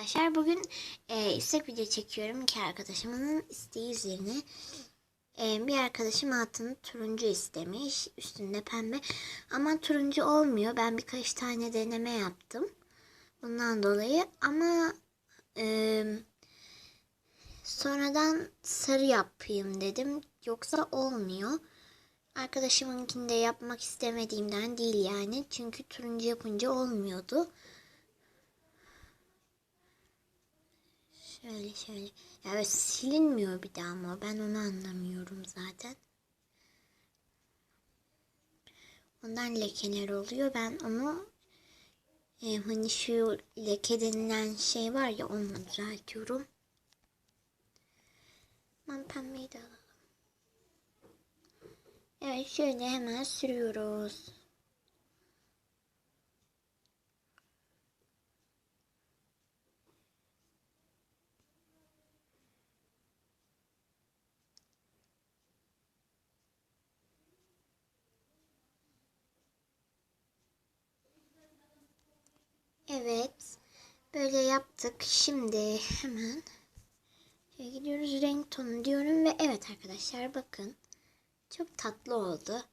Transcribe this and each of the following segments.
arkadaşlar. Bugün e, istek video çekiyorum ki arkadaşımın isteği üzerine. E, bir arkadaşım altını turuncu istemiş. Üstünde pembe. Ama turuncu olmuyor. Ben birkaç tane deneme yaptım. Bundan dolayı. Ama e, sonradan sarı yapayım dedim. Yoksa olmuyor. Arkadaşımınkinde yapmak istemediğimden değil yani. Çünkü turuncu yapınca olmuyordu. Şöyle şöyle. Ya böyle silinmiyor bir daha ama ben onu anlamıyorum zaten. Ondan lekeler oluyor. Ben onu e, hani şu leke denilen şey var ya onu düzeltiyorum. Ben pembeyi de alalım. Evet şöyle hemen sürüyoruz. Evet. Böyle yaptık. Şimdi hemen şöyle gidiyoruz renk tonu diyorum ve evet arkadaşlar bakın. Çok tatlı oldu.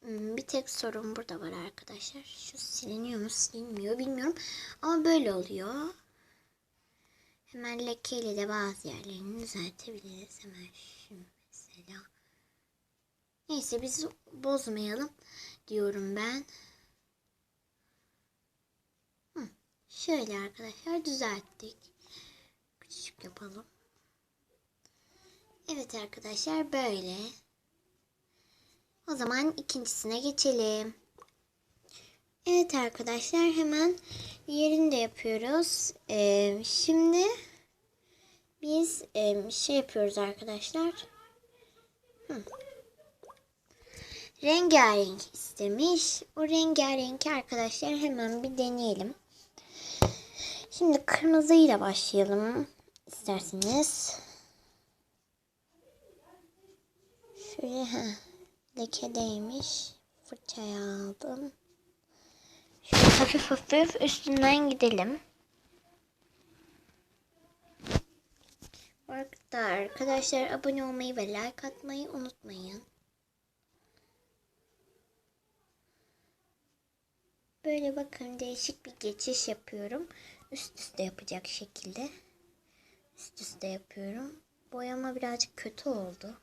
Hmm, Bir tek sorun burada var arkadaşlar. Şu siliniyor mu silinmiyor bilmiyorum. Ama böyle oluyor. Hemen lekeyle de bazı yerlerini düzeltebiliriz. Hemen şu mesela. Neyse biz bozmayalım diyorum ben. Hı, Şöyle arkadaşlar düzelttik. Küçük yapalım. Evet arkadaşlar böyle. O zaman ikincisine geçelim. Evet arkadaşlar hemen yerini de yapıyoruz. Ee, şimdi biz e, şey yapıyoruz arkadaşlar. Hı. Rengarenk istemiş. O rengarenk arkadaşlar hemen bir deneyelim. Şimdi kırmızıyla başlayalım isterseniz. Şöyle ha lekedeymiş. Fırçayı aldım. Şöyle hafif hafif üstünden gidelim. Bu arada arkadaşlar abone olmayı ve like atmayı unutmayın. Böyle bakın değişik bir geçiş yapıyorum. Üst üste yapacak şekilde. Üst üste yapıyorum. Boyama birazcık kötü oldu.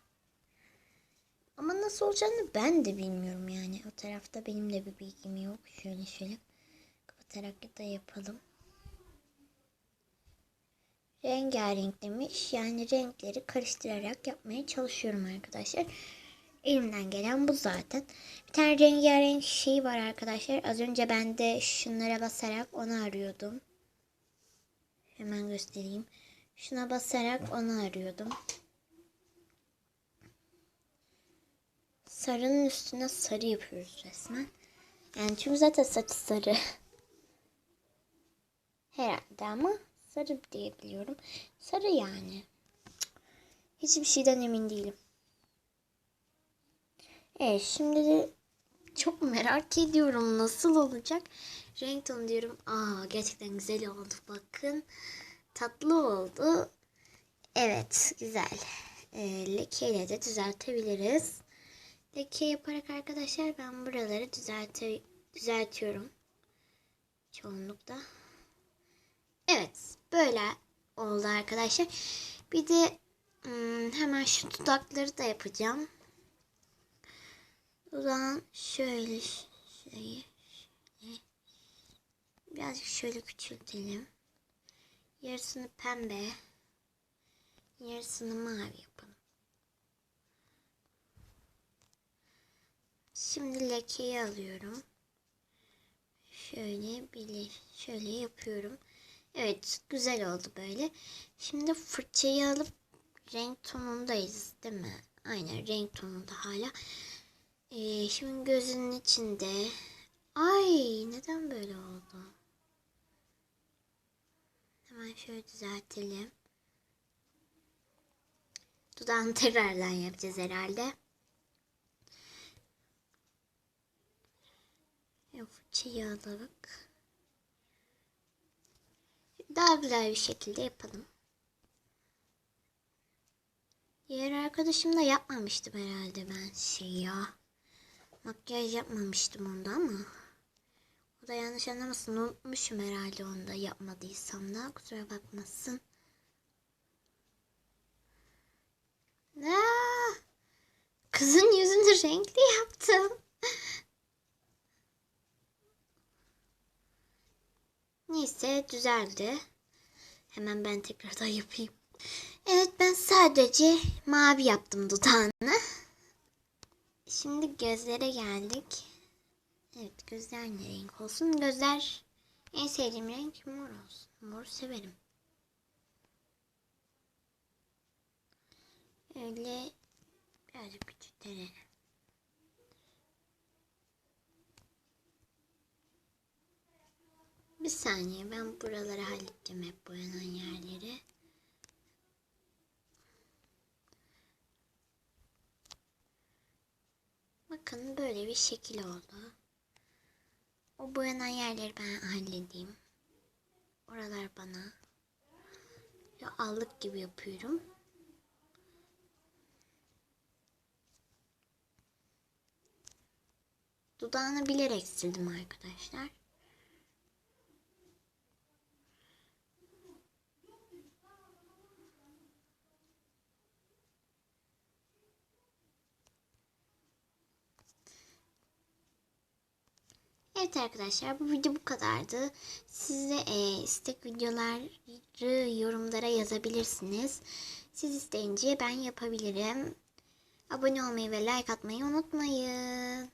Ama nasıl olacağını ben de bilmiyorum yani. O tarafta benim de bir bilgim yok. Şöyle şöyle kapatarak da yapalım. Rengarenk demiş. Yani renkleri karıştırarak yapmaya çalışıyorum arkadaşlar. Elimden gelen bu zaten. Bir tane rengarenk şey var arkadaşlar. Az önce ben de şunlara basarak onu arıyordum. Hemen göstereyim. Şuna basarak onu arıyordum. sarının üstüne sarı yapıyoruz resmen. Yani çünkü zaten saçı sarı. Herhalde ama sarı diyebiliyorum. Sarı yani. Hiçbir şeyden emin değilim. Evet şimdi de çok merak ediyorum nasıl olacak. Renk tonu diyorum. Aa gerçekten güzel oldu bakın. Tatlı oldu. Evet güzel. E, lekeyle de düzeltebiliriz. Leke yaparak arkadaşlar ben buraları düzelte, düzeltiyorum. Çoğunlukta. Evet. Böyle oldu arkadaşlar. Bir de hmm, hemen şu dudakları da yapacağım. Dudağın şöyle şeyi şöyle, birazcık şöyle küçültelim. Yarısını pembe, yarısını mavi yapalım. Şimdi lekeyi alıyorum. Şöyle bir şöyle yapıyorum. Evet güzel oldu böyle. Şimdi fırçayı alıp renk tonundayız değil mi? Aynen renk tonunda hala. Ee, şimdi gözünün içinde. Ay neden böyle oldu? Hemen şöyle düzeltelim. Dudağını tekrardan yapacağız herhalde. Fırçayı alarak daha güzel bir şekilde yapalım. Diğer arkadaşım da yapmamıştım herhalde ben şey ya. Makyaj yapmamıştım onda ama. O da yanlış anlamasın unutmuşum herhalde onu da yapmadıysam da kusura bakmasın. Aa, kızın yüzünü renkli yaptım. Neyse düzeldi. Hemen ben tekrardan yapayım. Evet ben sadece mavi yaptım dudağını. Şimdi gözlere geldik. Evet gözler ne renk olsun? Gözler en sevdiğim renk mor olsun. Mor severim. Öyle birazcık küçültelim. Bir saniye ben buraları halledeceğim hep boyanan yerleri. Bakın böyle bir şekil oldu. O boyanan yerleri ben halledeyim. Oralar bana ya allık gibi yapıyorum. Dudağını bilerek sildim arkadaşlar. Evet arkadaşlar bu video bu kadardı. Siz de e, istek videoları yorumlara yazabilirsiniz. Siz isteyince ben yapabilirim. Abone olmayı ve like atmayı unutmayın.